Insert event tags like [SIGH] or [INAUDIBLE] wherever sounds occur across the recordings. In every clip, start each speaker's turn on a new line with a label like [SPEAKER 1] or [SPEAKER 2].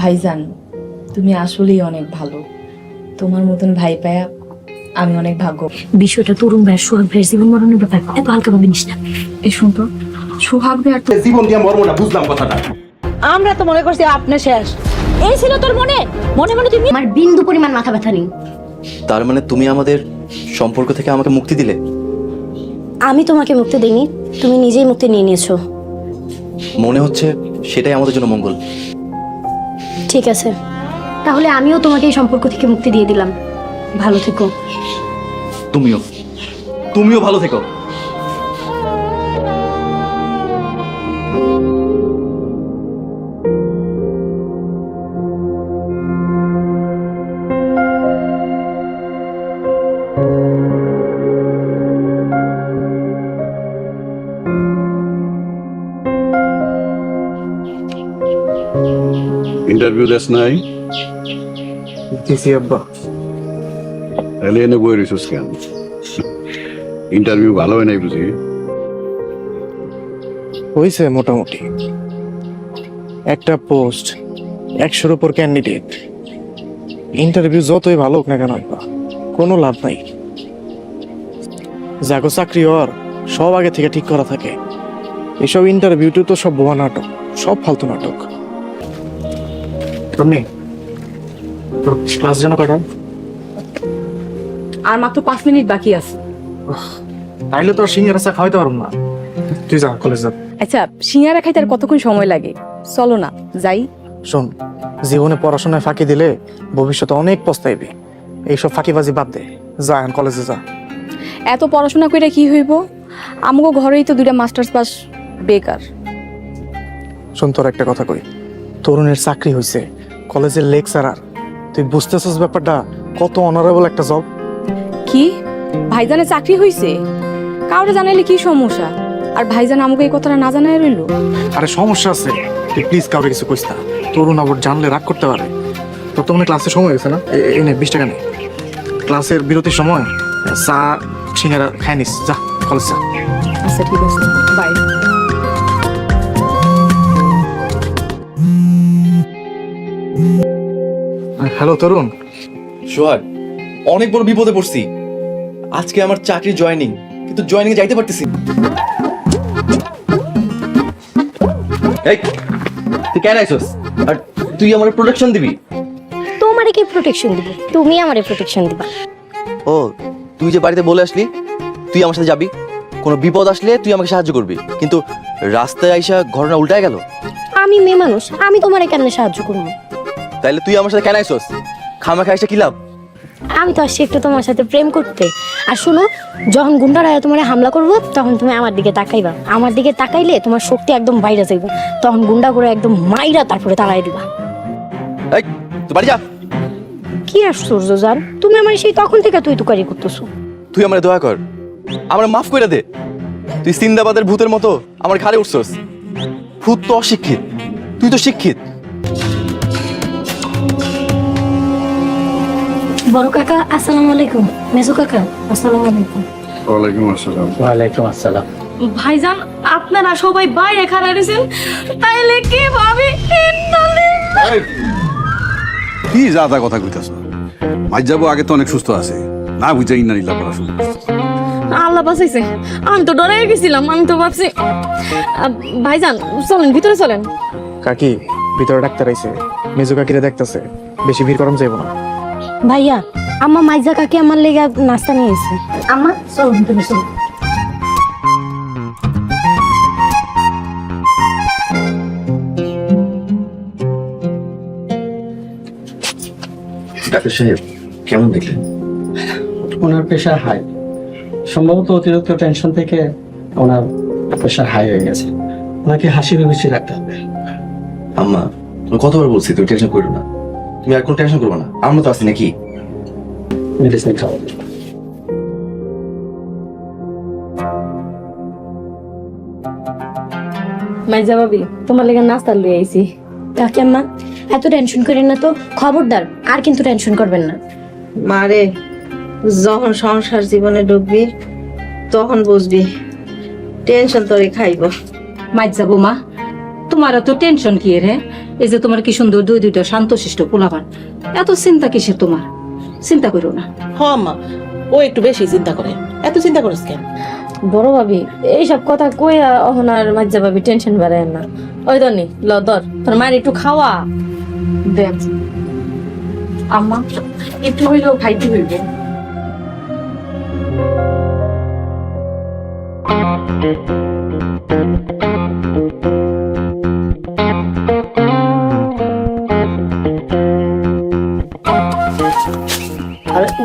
[SPEAKER 1] ভাইজান তুমি আসলেই অনেক ভালো। তোমার মতন ভাই পায়া আমি অনেক ভাগ্য।
[SPEAKER 2] বিষয়টা তরুণ ভাইয়ের সোহাগ ভাইয়ের জীবন মরণের ব্যাপার এত হালকা ভাবে নিস না।
[SPEAKER 1] এই শুনতো সোহাগ ভাই আর তো
[SPEAKER 3] জীবন দিয়ে মরবো না বুঝলাম কথাটা।
[SPEAKER 4] আমরা তো মনে করছি আপনি শেষ। এই ছিল তোর মনে? মনে মনে তুমি
[SPEAKER 2] আমার বিন্দু পরিমাণ মাথা ব্যথা নেই।
[SPEAKER 5] তার মানে তুমি আমাদের সম্পর্ক থেকে আমাকে মুক্তি দিলে?
[SPEAKER 2] আমি তোমাকে মুক্তি দিইনি তুমি নিজেই মুক্তি নিয়ে নিয়েছো।
[SPEAKER 5] মনে হচ্ছে সেটাই আমাদের জন্য মঙ্গল।
[SPEAKER 2] ঠিক আছে। তাহলে আমিও তোমাকে এই সম্পর্ক থেকে মুক্তি দিয়ে দিলাম। ভালো থেকো।
[SPEAKER 5] তুমিও। তুমিও ভালো থেকো।
[SPEAKER 6] ইন্টারভিউ দেশ নাই
[SPEAKER 7] দিছি আব্বা
[SPEAKER 6] তাহলে এনে বই রইছিস কেন ইন্টারভিউ ভালো হয় নাই বুঝি
[SPEAKER 7] হয়েছে মোটামুটি একটা পোস্ট একশোর উপর ক্যান্ডিডেট ইন্টারভিউ যতই ভালো হোক না কেন কোনো লাভ নাই জাগো চাকরি হওয়ার সব আগে থেকে ঠিক করা থাকে এসব ইন্টারভিউতে তো সব বোয়া নাটক সব ফালতু নাটক তুমি তোর ক্লাস যেন কটা
[SPEAKER 8] আর মাত্র পাঁচ মিনিট বাকি আছে।
[SPEAKER 7] তাইলে তো সিঙ্গার চা খাওয়াইতে পারব না। তুই যা কলেজ যা।
[SPEAKER 8] আচ্ছা সিঙ্গারা খাইতে আর কতক্ষণ সময় লাগে? চলো না যাই।
[SPEAKER 7] শোন জীবনে পড়াশোনায় ফাঁকি দিলে ভবিষ্যতে অনেক পস্তাইবি। এইসব ফাঁকিবাজি বাদ দে। যা এখন কলেজে যা।
[SPEAKER 8] এত পড়াশোনা করে কি হইব? আমাকে ঘরেই তো দুইটা মাস্টার্স পাস বেকার।
[SPEAKER 7] শোন তোর একটা কথা কই। তরুণের চাকরি হয়েছে কলেজের লেকচারার। তুই বুঝতেছিস ব্যাপারটা কত অনারেবল একটা জব
[SPEAKER 8] কি? ভাইজানের চাকরি হইছে? কাউরে জানাইলে কি সমস্যা? আর ভাইজান আমাকে এই কথাটা না জানাই রইল?
[SPEAKER 7] আরে সমস্যা আছে। তুই প্লিজ কাউকে কিছু কইস না। তরুণ আবার জানলে রাগ করতে পারে। তোর তো মনে হয় ক্লাসের সময় গেছে না? এই নে বিশ টাকা নে। ক্লাসের বিরতির সময় চা সিঙ্গারা খাই নিস যা কলেজ যা।
[SPEAKER 8] আচ্ছা ঠিক আছে। বাই
[SPEAKER 7] হ্যালো তরুণ।
[SPEAKER 5] সোহাগ অনেক বড় বিপদে পড়ছি। আজকে আমার চাকরি জয়েনিং কিন্তু জয়েনিং এ যাইতে পারতেছি এই তুই কেন আইছস আর তুই আমার প্রোটেকশন দিবি?
[SPEAKER 2] তোমারে কি প্রোটেকশন দিব? তুমি আমারে প্রোটেকশন দিবা।
[SPEAKER 5] ও তুই যে বাড়িতে বলে আসলি তুই আমার সাথে যাবি। কোনো বিপদ আসলে তুই আমাকে সাহায্য করবি। কিন্তু রাস্তায় আইসা ঘটনা উল্টায় গেল।
[SPEAKER 2] আমি মেয়ে মানুষ আমি তোমারে কেমনে সাহায্য করব?
[SPEAKER 5] তাইলে তুই আমার সাথে কেন আইছস খামা খাইসা কি লাভ?
[SPEAKER 2] আমি তো আসছি একটু তোমার সাথে প্রেম করতে। আর শোনো যখন গুন্ডারা তোমার হামলা করব তখন তুমি আমার দিকে তাকাইবা। আমার দিকে তাকাইলে তোমার শক্তি একদম বাইরে যাইবে। তখন গুন্ডা করে একদম মাইরা তারপরে তাড়াই দিবা।
[SPEAKER 5] এই তুই বাড়ি যা।
[SPEAKER 2] কি আশ্চর্য জান তুমি আমার সেই তখন থেকে তুই তুকারি করতেছো।
[SPEAKER 5] তুই আমার দয়া কর। আমার মাফ করে দে। তুই সিন্দাবাদের ভূতের মতো আমার ঘাড়ে উঠছস। ভূত তো অশিক্ষিত। তুই তো শিক্ষিত।
[SPEAKER 2] বড় কাকা আসসালামু আলাইকুম। মেজো কাকা আসসালামু আলাইকুম।
[SPEAKER 6] ওয়ালাইকুম আসসালাম।
[SPEAKER 9] ওয়ালাইকুম আসসালাম।
[SPEAKER 4] ভাইজান আপনারা সবাই বাইরে খাড়া রয়েছেন। তাইলে কি ভাবি
[SPEAKER 6] কি যা তা কথা কইতাছ? মাঝ যাব আগে তো অনেক সুস্থ আছে। না বুঝা ইন্না নিলা
[SPEAKER 4] আল্লাহ বাঁচাইছে। আমি তো ডরে গেছিলাম আমি তো ভাবছি ভাইজান চলেন ভিতরে চলেন।
[SPEAKER 7] কাকি ভিতরে ডাক্তার আইছে। মেজু কাকিরে দেখতেছে। বেশি ভিড় করম যাইব না।
[SPEAKER 2] ভাইয়া আম্মা মাইজা কাকি আমার লেগে নাস্তা নিয়ে এসে আম্মা চলো ভিতরে চলো।
[SPEAKER 5] ডাক্তার সাহেব কেমন দেখলেন?
[SPEAKER 9] ওনার প্রেশার হাই সম্ভবত অতিরিক্ত টেনশন থেকে ওনার প্রেশার হাই হয়ে গেছে। ওনাকে হাসি খুশি রাখতে হবে।
[SPEAKER 5] আম্মা কতবার বলছি তুমি টেনশন করো না। তুমি আর কোনো টেনশন করবে না। আমরা তো আছি নাকি?
[SPEAKER 9] মেডিসিন খাওয়াবে
[SPEAKER 4] মাইজা ভাবি তোমার লেগে নাস্তা লই আইছি।
[SPEAKER 2] কাকি আম্মা এত টেনশন করেন না তো। খবরদার আর কিন্তু টেনশন করবেন না।
[SPEAKER 10] মারে যখন সংসার জীবনে ঢুকবি তখন বুঝবি টেনশন তোরে খাইব।
[SPEAKER 8] মাইজ যাব মা তোমার তো টেনশন কি রে?
[SPEAKER 10] এই যে তোমার কি সুন্দর দুই দুইটা শান্তশিষ্ট পোলাপান। এত চিন্তা কিসের তোমার? চিন্তা করো না।
[SPEAKER 3] হ আম্মা ও একটু বেশি চিন্তা করে। এত চিন্তা করিস কেন?
[SPEAKER 4] বড় ভাবি এইসব কথা কইয়া অহনার মাঝে ভাবি টেনশন বাড়ায় না। ওই দনি ল দর তোর মায়ের একটু খাওয়া।
[SPEAKER 1] দেখ আম্মা একটু হইলেও খাইতে হইবে।
[SPEAKER 9] আরে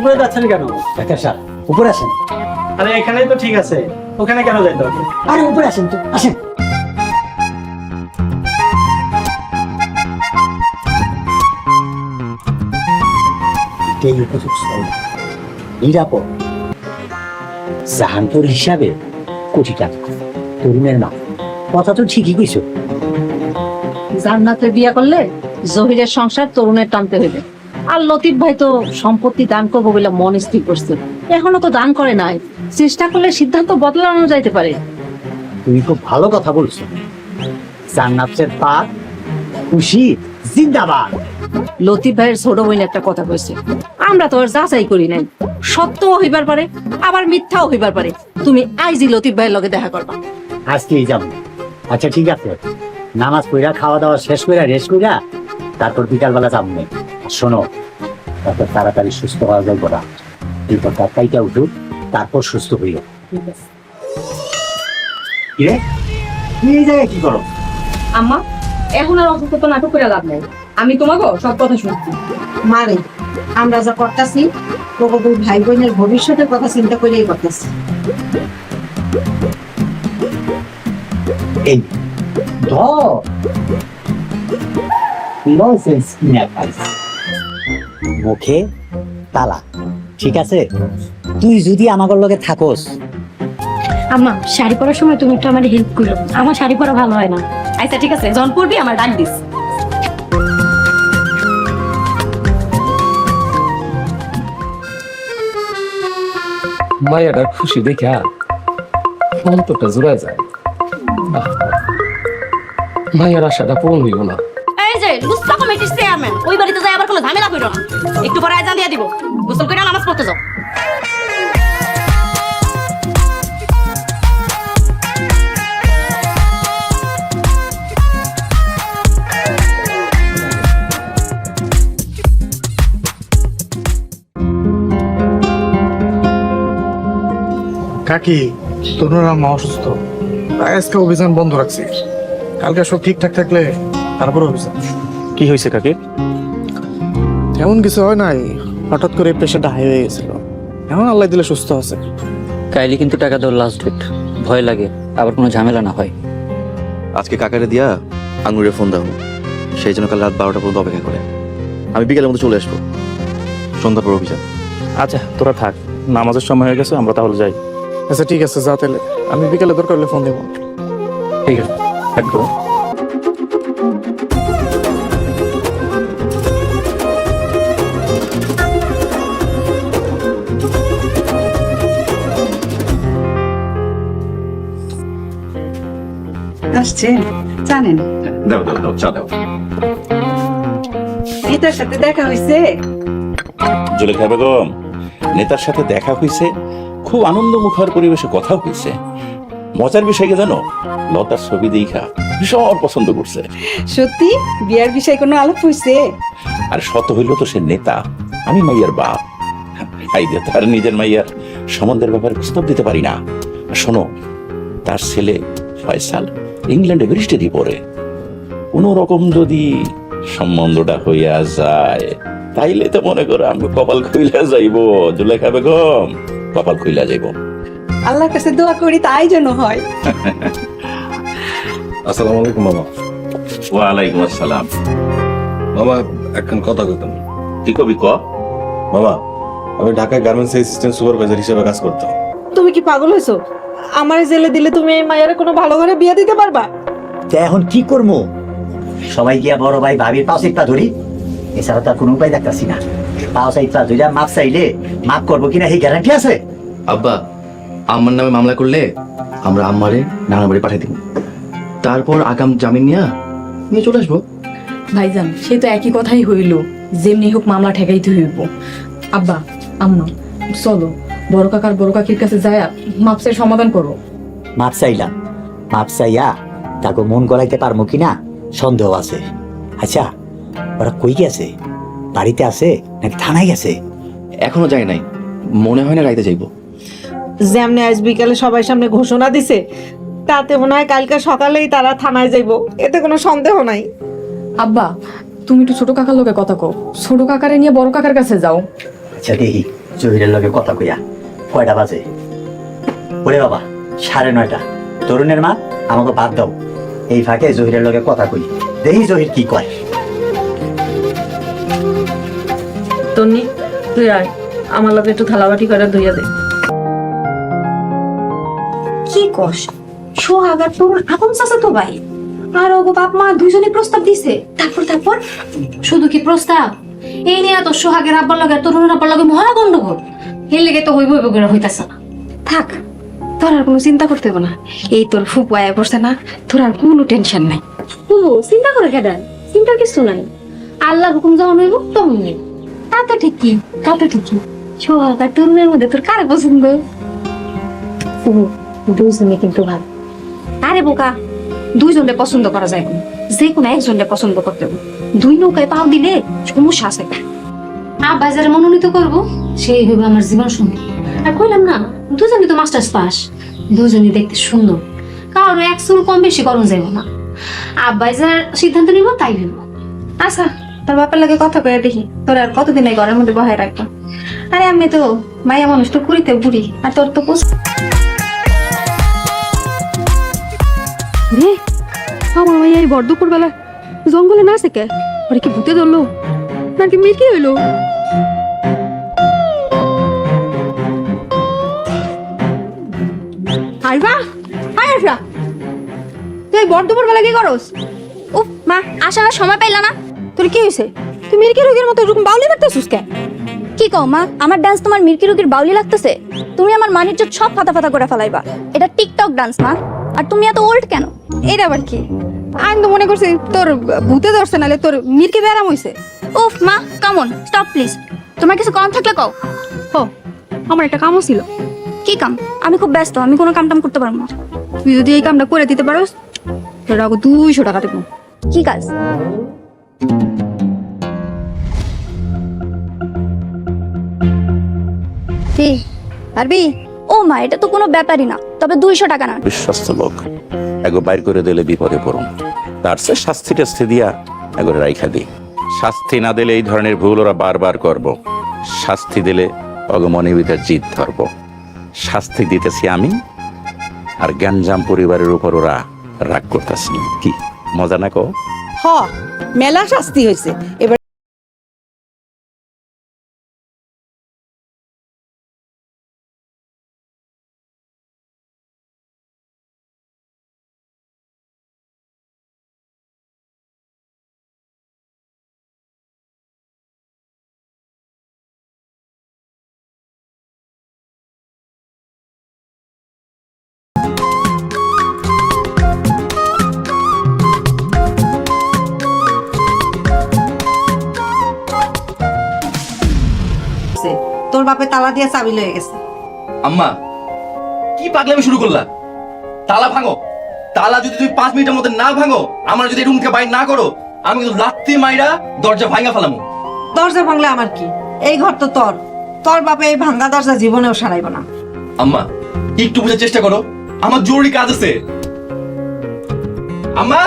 [SPEAKER 9] উপরে যাচ্ছেন কেন? ডাক্তার সাহেব উপরে আসেন। আরে এখানেই তো ঠিক আছে। ওখানে কেন যাইতে হবে? আরে উপরে আসেন তো আসেন।
[SPEAKER 11] এটাই উপযুক্ত নিরাপদ। জাহানপুর হিসাবে কোটি টাকা। তরুণের মা কথা তো ঠিকই কইছো।
[SPEAKER 10] জান্নাতে বিয়া করলে জহিরের সংসার তরুণের টানতে হইবে। আর লতিফ ভাই তো সম্পত্তি দান করব বলে মন স্থির করছে। এখনও তো দান করে নাই। চেষ্টা করলে সিদ্ধান্ত বদলানো যাইতে পারে।
[SPEAKER 11] তুমি খুব ভালো কথা বলছো। জান্নাতের পাক খুশি জিন্দাবাদ।
[SPEAKER 10] লতিফ ভাইয়ের ছোট বোন একটা কথা কইছে। আমরা তো আর যাচাই করি নাই। সত্যও হইবার পারে আবার মিথ্যাও হইবার পারে। তুমি আইজি লতিফ ভাইয়ের লগে দেখা করবা।
[SPEAKER 11] আজকেই যাব। আচ্ছা ঠিক আছে। নামাজ পড়া খাওয়া দাওয়া শেষ কইরা রেস্ট কইরা তারপর বিকালবেলা যাব। শোনো তারপর তাড়াতাড়ি সুস্থ হওয়া যাইব না। এরপর তাড়াতাড়িটা উঠুক তারপর সুস্থ হইল কিরে তুই এই জায়গায় কি করো?
[SPEAKER 8] আম্মা এখন আর অসুস্থ নাটক করে লাভ নাই। আমি তোমাকে সব কথা শুনছি।
[SPEAKER 10] মারে আমরা যা করতেছি তোকে দুই ভাই বোনের ভবিষ্যতের কথা চিন্তা করেই করতেছি।
[SPEAKER 11] এই ধর। ননসেন্স কিনে পাইস মুখে তালা ঠিক আছে? তুই যদি আমার লগে থাকোস।
[SPEAKER 2] আম্মা শাড়ি পরার সময় তুমি একটু আমার হেল্প করো। আমার শাড়ি পরা ভালো হয় না।
[SPEAKER 8] আচ্ছা ঠিক আছে জন পড়বি আমার ডাক দিস।
[SPEAKER 12] মায়াটা খুশি দেখা অন্তরটা জোড়া যায়। মায়ের আশাটা পূরণ হইব না।
[SPEAKER 4] ওই বাড়িতে যাই আবার কোনো ঝামেলা না। একটু পরে আজান দিব। গোসল নামাজ পড়তে যাও।
[SPEAKER 7] কাকি তরুণরা মা অসুস্থ। আজকে অভিযান বন্ধ রাখছি। কালকে সব ঠিকঠাক থাকলে তারপর অভিযান।
[SPEAKER 13] কি হয়েছে কাকে?
[SPEAKER 7] তেমন কিছু হয় নাই। হঠাৎ করে প্রেশারটা হাই হয়ে গেছিল। এখন আল্লাহ দিলে সুস্থ আছে।
[SPEAKER 13] কাইলি কিন্তু টাকা দেওয়ার লাস্ট ডেট ভয় লাগে আবার কোনো ঝামেলা না হয়।
[SPEAKER 5] আজকে কাকারে দিয়া আঙুরে ফোন দাও। সেই জন্য কাল রাত বারোটা পর্যন্ত অপেক্ষা করে। আমি বিকেলের মধ্যে চলে আসব। সন্ধ্যা পর অভিযান।
[SPEAKER 13] আচ্ছা তোরা থাক। নামাজের সময় হয়ে গেছে আমরা তাহলে যাই।
[SPEAKER 7] আচ্ছা ঠিক আছে যা তাহলে। আমি বিকেলে দরকার হলে ফোন দেবো।
[SPEAKER 13] ঠিক আছে।
[SPEAKER 10] আসছে জানেন।
[SPEAKER 6] দাও দাও দাও চা দাও।
[SPEAKER 10] এটার সাথে দেখা হয়েছে
[SPEAKER 14] জুলেখা বেগম নেতার সাথে দেখা হয়েছে খুব আনন্দ মুখর পরিবেশে কথা হয়েছে মজার বিষয় কি জানো? লতার ছবি দেখা ভীষণ পছন্দ করছে।
[SPEAKER 8] সত্যি? বিয়ার বিষয়ে কোনো আলাপ হয়েছে
[SPEAKER 14] আর শত হইল তো সে নেতা আমি মাইয়ার বাপ। আইদে তার নিজের মাইয়ার সম্বন্ধের ব্যাপারে প্রস্তাব দিতে পারি না। শোনো তার ছেলে ফয়সাল ইংল্যান্ডে ব্রিস্টেডি পড়ে। কোন রকম যদি সম্বন্ধটা হইয়া যায় তাইলে তো মনে করো আমি কপাল খুইলা যাইব। জুলেখা বেগম কপাল খুইলা যাইব।
[SPEAKER 8] আল্লাহর কাছে দোয়া করি তাই যেন হয়। [LAUGHS]
[SPEAKER 6] আসসালামু আলাইকুম মামা।
[SPEAKER 14] ওয়ালাইকুম আসসালাম।
[SPEAKER 6] মামা এখন কথা কইতাম।
[SPEAKER 14] কি কবি ক?
[SPEAKER 6] মামা আমি ঢাকায় গার্মেন্টস অ্যাসিস্ট্যান্ট সুপারভাইজার হিসেবে কাজ করতাম।
[SPEAKER 10] তুমি কি পাগল হয়েছো আমার জেলে দিলে তুমি এই মায়ের কোনো ভালো ঘরে বিয়ে দিতে পারবা?
[SPEAKER 11] তা এখন কি করব সবাই গিয়া বড় ভাই ভাবির পাও চাইপা ধরি। এছাড়া তার কোনো উপায় দেখতেছি না। পাও চাইপা ধরিয়া মাপ চাইলে মাপ করব কিনা এই গ্যারান্টি আছে?
[SPEAKER 5] আব্বা আম্মার নামে মামলা করলে আমরা আম্মারে নানা বাড়ি পাঠিয়ে দিব। তারপর আগাম জামিন নিয়ে নিয়ে চলে আসব।
[SPEAKER 1] ভাইজান সে তো একই কথাই হইল। যেমনি হোক মামলা ঠেকাইতে হইব। আব্বা আম্মা চলো। বড় কাকার বড় কাকির কাছে যায় মাপসের সমাধান করো।
[SPEAKER 11] মাপ চাইলাম মাপ চাইয়া তাকে মন গলাইতে পারব কিনা? সন্দেহ আছে। আচ্ছা ওরা কই গেছে? বাড়িতে আছে নাকি থানায় গেছে?
[SPEAKER 5] এখনও যায় নাই। মনে হয় না রাইতে যাইবো।
[SPEAKER 15] যেমনি আজ বিকালে সবাই সামনে ঘোষণা দিছে তাতে মনে হয় কালকে সকালেই তারা থানায় যাইব। এতে কোনো সন্দেহ নাই।
[SPEAKER 1] আব্বা তুমি একটু ছোট কাকার লোকে কথা কও। ছোট কাকারে নিয়ে বড় কাকার কাছে যাও।
[SPEAKER 11] আচ্ছা দেখি। জহিরের লগে কথা কইয়া। কয়টা বাজে? ওরে বাবা সাড়ে নয়টা। তরুণের মা আমাকে বাদ দাও। এই ফাঁকে জহিরের লগে কথা কই। দেখি জহির কি কয়।
[SPEAKER 15] তন্নি তুই আয়। আমার লগে একটু থালাবাটি করে ধুইয়া দে।
[SPEAKER 16] কি কস? সোহাগ আর তোর আপন চাচা তো ভাই। আর ওগো বাপ মা দুজনে প্রস্তাব দিছে। তারপর তারপর? শুধু কি প্রস্তাব? এই নিয়ে তো সোহাগের আব্বার লগে তরুণের আব্বার লগে মহা গন্ডগোল। এর লেগে তো হইব হইব করে হইতাছে না।
[SPEAKER 8] থাক তোর আর কোনো চিন্তা করতে হবে না। এই তোর ফুপু আয়া পড়ছে না তোর আর কোনো টেনশন নাই।
[SPEAKER 16] ও চিন্তা করে কেডান চিন্তা কিছু নাই। আল্লাহর হুকুম যখন হইব তখন হইব। তা তো ঠিকই তা তো ঠিকই সোহাগ আর তরুণের মধ্যে তোর কারে পছন্দ? ও দুইজনে কিন্তু ভালো। আরে বোকা দুইজনকে পছন্দ করা যায় না যে কোনো একজনকে পছন্দ করতে হবে। দুই নৌকায় পাও দিলে সমস্যা আছে। আব্বা যারা মনোনীত করব? সেই হইবে আমার জীবন সঙ্গী। আর কইলাম না দুজনই তো মাস্টার্স পাস। দুজনই দেখতে সুন্দর। কারও এক চুল কম বেশি করণ যাইব না। আব্বাই যার সিদ্ধান্ত নিব তাই হইব।
[SPEAKER 8] আচ্ছা তোর বাপের লাগে কথা কয়ে দেখি। তোর আর কতদিন এই ঘরের মধ্যে বহায় রাখব? আরে আমি তো মাইয়া মানুষ তো কুড়িতে বুড়ি আর তোর তো পোষ রে আমার এই বড় দুপুর বেলা। জঙ্গলে না কে? কি ভূতে ধরলো? নাকি হইল? আইবা আয় আসা তুই বড় কি করস? উফ, মা, আসার সময় পাইলা না। তোর কি হয়েছে তুই মির্কি রোগীর মতো এরকম বাউলি করতেছিস কে? কি কও, মা, আমার ডান্স তোমার মির্কি রোগীর বাউলি লাগতেছে? তুমি আমার মানিজ্য সব ফাতা ফাতা করে ফেলাইবা। এটা টিকটক ডান্স মা। আর তুমি এত ওল্ড কেন? এটা আবার কি? আমি তো মনে করছি তোর ভূতে ধরছে নালে তোর মিরকে ব্যারাম হইছে। উফ মা কামন স্টপ প্লিজ তোমার কিছু কাম থাকলে কও। ও আমার একটা কামও ছিল। কি কাম? আমি খুব ব্যস্ত আমি কোনো কাম টাম করতে পারব না। তুই যদি এই কামটা করে দিতে পারোস তোর আগে দুইশো টাকা দেবো। কি কাজ? পারবি ও মা এটা তো কোনো ব্যাপারই না। তবে দুইশো টাকা না
[SPEAKER 6] বিশ্বস্ত লোক একবার বাইর করে দিলে বিপদে পড়ুন। তার সে শাস্তি টাস্তি দিয়া একবার রাইখা দিই। শাস্তি না দিলে এই ধরনের ভুল ওরা বারবার করব। শাস্তি দিলে অগমনিবিতার জিদ ধরব। শাস্তি দিতেছি আমি আর গ্যাঞ্জাম পরিবারের উপর ওরা রাগ করতেছি। কি? মজা না কো
[SPEAKER 15] হ মেলা শাস্তি হয়েছে এবার বাপে তালা দিয়ে চাবি লয়ে গেছে।
[SPEAKER 5] আম্মা কি পাগলামি শুরু করলা? তালা ভাঙো। তালা যদি তুমি পাঁচ মিনিটের মধ্যে না ভাঙো আমার যদি রুমকে বাইর না করো আমি কিন্তু লাত্তি মাইরা দরজা ভাঙা ফেলামু।
[SPEAKER 15] দরজা ভাঙলে আমার কি? এই ঘর তো তোর। তোর বাপে এই ভাঙ্গা দরজা জীবনেও সারাইব না।
[SPEAKER 5] আম্মা একটু বোঝার চেষ্টা করো। আমার জরুরি কাজ আছে। আম্মা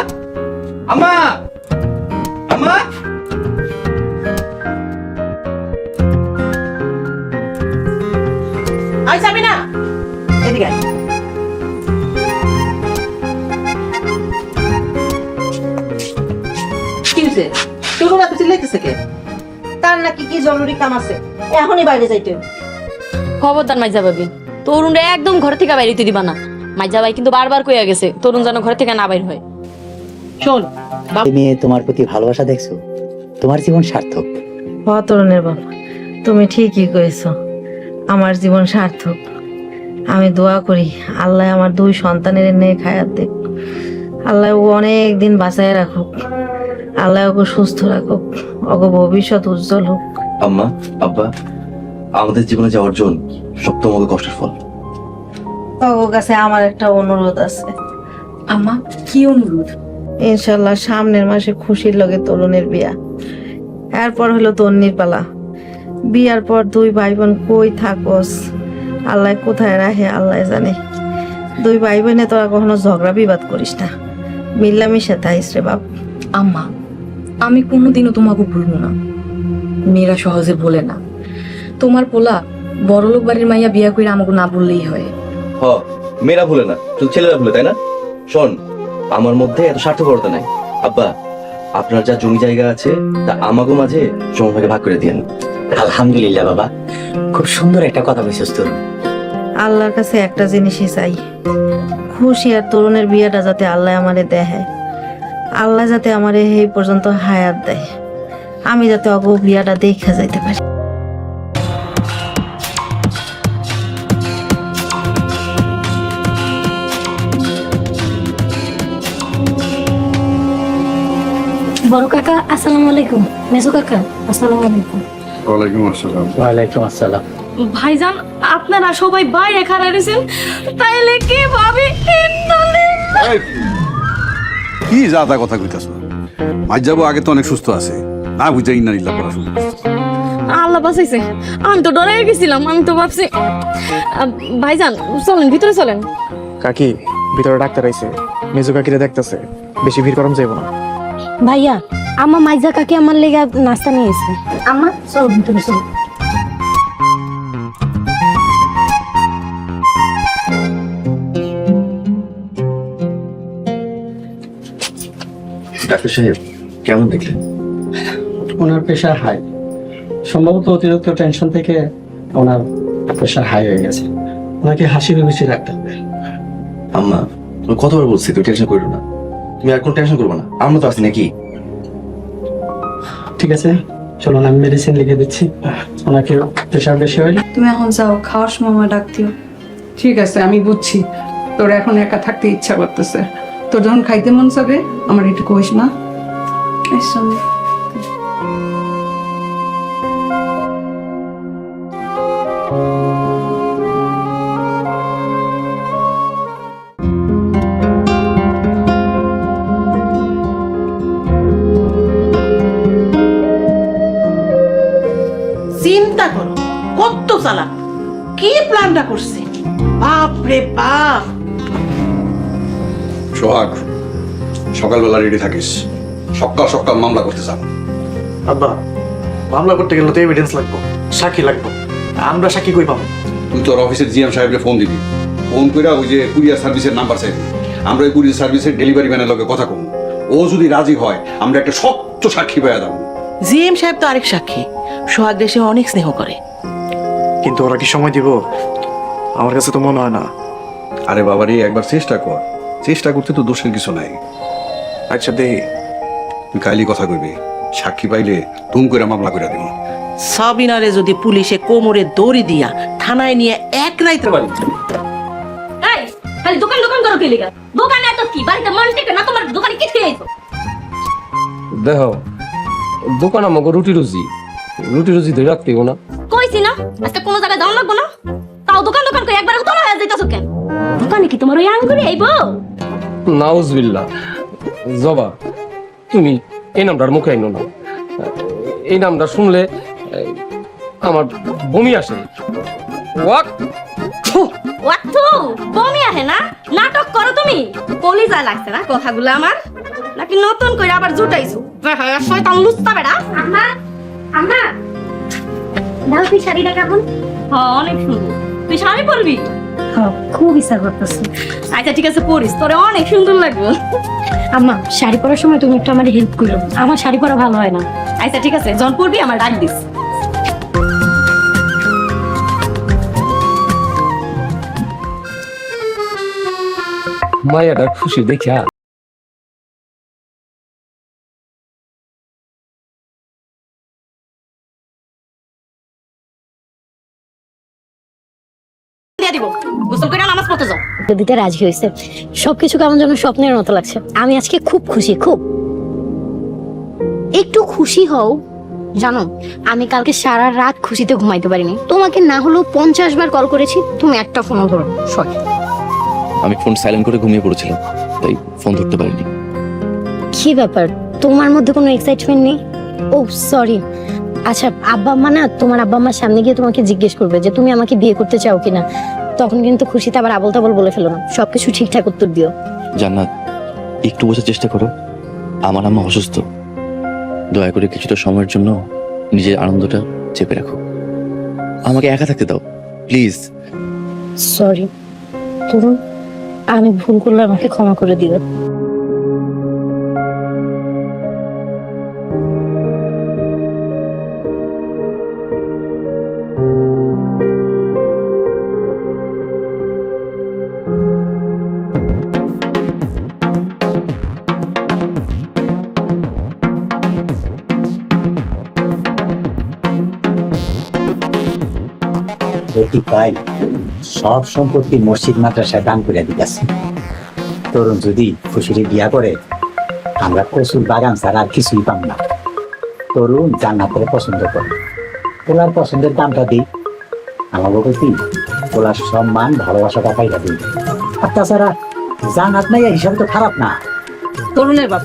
[SPEAKER 5] আম্মা আম্মা
[SPEAKER 15] এদিকে আয়। কি? হয়েছে তোর নাকি কি জরুরি কাম আছে? এখনই বাইরে যাইতে।
[SPEAKER 4] খবরদার মাইজা ভাবি তরুণ রে একদম ঘর থেকে বাইরে দিবা না। মাইজা ভাই কিন্তু বারবার কইয়া গেছে তরুণ যেন ঘর থেকে না বাইর হয়।
[SPEAKER 15] শোন
[SPEAKER 11] মেয়ে তোমার প্রতি ভালোবাসা দেখছ? তোমার জীবন সার্থক।
[SPEAKER 15] তরুণের বাবা তুমি ঠিকই কয়েছ আমার জীবন সার্থক। আমি দোয়া করি আল্লাহ আমার দুই সন্তানের নিয়ে খায়াত দেখ আল্লাহ ও অনেক দিন বাঁচায় রাখুক।
[SPEAKER 10] আল্লাহ ওকে সুস্থ রাখুক ওকে ভবিষ্যৎ উজ্জ্বল হোক।
[SPEAKER 5] আম্মা আব্বা আমাদের জীবনে যে অর্জন সব তোমাকে কষ্টের ফল।
[SPEAKER 10] ওর কাছে আমার একটা অনুরোধ আছে।
[SPEAKER 1] আম্মা কি অনুরোধ?
[SPEAKER 10] ইনশাল্লাহ সামনের মাসে খুশির লগে তরুণের বিয়া। এরপর হলো তন্নির পালা। বিয়ার পর দুই ভাই বোন কই থাকোস আল্লাহ কোথায় রাখে আল্লাহ জানে। দুই ভাই বোনে তোরা কখনো ঝগড়া বিবাদ করিস না। মিল্লামিশে থাইস রে বাপ।
[SPEAKER 1] আম্মা আমি কোনোদিনও তোমাকে ভুলবো না। মেয়েরা সহজে ভোলে না। তোমার পোলা বড়লোক বাড়ির মাইয়া বিয়া করে আমাকে না বললেই হয়।
[SPEAKER 5] হ মেয়েরা ভুলে না। শুধু ছেলেরা ভুলে তাই না? শোন আমার মধ্যে এত স্বার্থপরতা নাই। আব্বা আপনার যা জমি জায়গা আছে তা আমাকে মাঝে সমভাগে ভাগ করে দিয়েন।
[SPEAKER 11] আলহামদুলিল্লাহ বাবা। খুব সুন্দর একটা কথা বলছিস তোর
[SPEAKER 10] আল্লাহর কাছে একটা জিনিসই চাই। খুশি আর তরুণের বিয়েটা যাতে আল্লাহ আমারে দেয় আল্লাহ যাতে আমারে এই পর্যন্ত হায়াত দেয়। আমি যাতে অগ বিয়াটা দেখা যাইতে পারি।
[SPEAKER 2] বড় কাকা আসসালামু আলাইকুম। মেজো কাকা আসসালামু আলাইকুম।
[SPEAKER 6] ওয়ালাইকুম আসসালাম।
[SPEAKER 11] ওয়ালাইকুম আসসালাম।
[SPEAKER 4] ভাইজান আপনারা সবাই বাইরে খাড়া রয়েছেন তাইলে কি ভাবি?
[SPEAKER 6] এই, কি যাতা কথা কইতাছ? যাব আগে তো অনেক সুস্থ আছে। না বুঝাই না নিল্লা পড়াশোনা
[SPEAKER 4] আল্লাহ বাঁচাইছে। আমি তো ডরে গেছিলাম আমি তো ভাবছি ভাইজান চলেন ভিতরে চলেন।
[SPEAKER 7] কাকি ভিতরে ডাক্তার আইছে। মেজু কাকিরে দেখতেছে। বেশি ভিড় করাম যাইব না।
[SPEAKER 2] ভাইয়া আমার মাইজা কাকি আমার লেগে নাস্তা নিয়ে এসে আমার চলো ভিতরে চলো।
[SPEAKER 5] ডাক্তার সাহেব কেমন দেখলেন?
[SPEAKER 9] ওনার প্রেশার হাই সম্ভবত অতিরিক্ত টেনশন থেকে ওনার প্রেশার হাই হয়ে গেছে। ওনাকে হাসি খুশি রাখতে হবে।
[SPEAKER 5] আম্মা তুমি কতবার বলছি তুমি টেনশন করো না। তুমি আর কোনো টেনশন করব না। আমরা তো আছি নাকি?
[SPEAKER 9] ঠিক আছে? চলুন আমি মেডিসিন লিখে দিচ্ছি। ওনাকে প্রেশার বেশি হলে
[SPEAKER 8] তুমি এখন যাও খাওয়ার সময় আমার ডাক দিও।
[SPEAKER 17] ঠিক আছে আমি বুঝছি। তোর এখন একা থাকতে ইচ্ছা করতেছে। তোর যখন খাইতে মন চাবে আমার একটু কইস না
[SPEAKER 8] এসো।
[SPEAKER 3] বাপ
[SPEAKER 6] সোহাগ সকালবেলা রেডি থাকিস। সকাল সকাল মামলা করতে চান
[SPEAKER 7] আব্বা মামলা করতে গেলে তো এভিডেন্স লাগবে সাক্ষী লাগবে। আমরা সাক্ষী কই পাবো?
[SPEAKER 6] তুই তোর অফিসের জিএম সাহেবকে ফোন দিবি। ফোন করে ওই যে কুরিয়ার সার্ভিসের নাম্বার চাইবি। আমরা ওই কুরিয়ার সার্ভিসের ডেলিভারি ম্যানের লগে কথা কম। ও যদি রাজি হয় আমরা একটা শক্ত সাক্ষী পাইয়া দেবো
[SPEAKER 3] জিএম সাহেব তো আরেক সাক্ষী। সোহাগ দেশে অনেক স্নেহ করে।
[SPEAKER 7] কিন্তু ওরা কি সময় দিব? আমার কাছে তো মনে হয় না।
[SPEAKER 6] আরে বাবারে একবার চেষ্টা কর। চেষ্টা করতে তো দোষের কিছু নাই।
[SPEAKER 7] আচ্ছা দে
[SPEAKER 6] তুই কাইলি কথা কইবি। সাক্ষী পাইলে তুম করে মামলা করে দিব।
[SPEAKER 3] সাবিনারে যদি পুলিশে কোমরে দড়ি দিয়া থানায় নিয়ে এক রাইতে পারি
[SPEAKER 2] এই খালি দোকান দোকান করো কেলিগা। দোকানে এত কি? বাড়িতে মন টেকে না তোমার দোকানে কি খেয়ে আইছো?
[SPEAKER 12] দেহ দোকান আমাকে রুটি রুজি। রুটি রুজি ধরে রাখতেও না।
[SPEAKER 2] কইছি না আজকে কোনো জায়গায় দাম লাগবো না? তাও দোকান দোকান করে একবার উতলা হয়ে যাইতাছো কেন? দোকানে কি তোমার ওই আঙ্গুরি আইবো
[SPEAKER 12] নাউজবিল্লা জবা তুমি এই নামটার মুখে আইনো না। এই নামটা শুনলে আমার বমি আসে। ওয়াক থু,
[SPEAKER 2] ওয়াক্তু বমি আহে না? নাটক করো তুমি। কলিজা লাগছে না কথাগুলো আমার? নাকি নতুন করে আবার জুটাইছো? শয়তান লুচ্চা বেড়া। আম্মা আম্মা। দাও তুই শাড়িটা কেমন? হ্যাঁ অনেক সুন্দর। তুই শাড়ি পরবি? খুব ইচ্ছা করতেছে। আচ্ছা ঠিক আছে পরিস। তোরে অনেক সুন্দর লাগবে। আম্মা শাড়ি পরার সময় তুমি একটু আমার হেল্প করো। আমার শাড়ি পরা ভালো হয় না। আচ্ছা ঠিক আছে জন পরবি আমার ডাক দিস।
[SPEAKER 12] মায়াটা খুশি দেখা
[SPEAKER 2] দিতে রাজি হয়েছে। সবকিছু কেমন যেন স্বপ্নের মতো লাগছে। আমি আজকে খুব খুশি খুব। একটু খুশি হও। জানো আমি কালকে সারা রাত খুশিতে ঘুমাইতে পারিনি। তোমাকে না হলেও পঞ্চাশ বার কল করেছি তুমি একটা ফোনও ধরো সরি।
[SPEAKER 5] আমি ফোন সাইলেন্ট করে ঘুমিয়ে পড়েছিলাম তাই ফোন ধরতে পারিনি।
[SPEAKER 2] কি ব্যাপার? তোমার মধ্যে কোনো এক্সাইটমেন্ট নেই? ও সরি আচ্ছা আব্বা আম্মা না তোমার আব্বা আম্মার সামনে গিয়ে তোমাকে জিজ্ঞেস করবে যে তুমি আমাকে বিয়ে করতে চাও কিনা। তখন কিন্তু খুশিতে আবার আবল তাবল বলে ফেলো না। সবকিছু ঠিকঠাক উত্তর দিও।
[SPEAKER 5] জান্নাত একটু বোঝার চেষ্টা করো। আমার আম্মা অসুস্থ। দয়া করে কিছুটা সময়ের জন্য নিজের আনন্দটা চেপে রাখো। আমাকে একা থাকতে দাও প্লিজ।
[SPEAKER 2] সরি তরুণ আমি ভুল করলে আমাকে ক্ষমা করে দিও
[SPEAKER 11] দেখি ভাই সব সম্পত্তি মসজিদ মাদ্রাসায় দান করে দিতেছে। তরুণ যদি খুশিরে বিয়া করে, আমরা কচুর বাগান ছাড়া আর কিছুই পাম না। তরুণ জান্নাতের পছন্দ করে। তোলার পছন্দের দামটা দিই। আমার প্রতি তোলার সম্মান, ভালোবাসাটা পাইয়া দিই। আর তাছাড়া জান্নাত নাই হিসাবে তো খারাপ না।
[SPEAKER 3] তরুণের বাপ।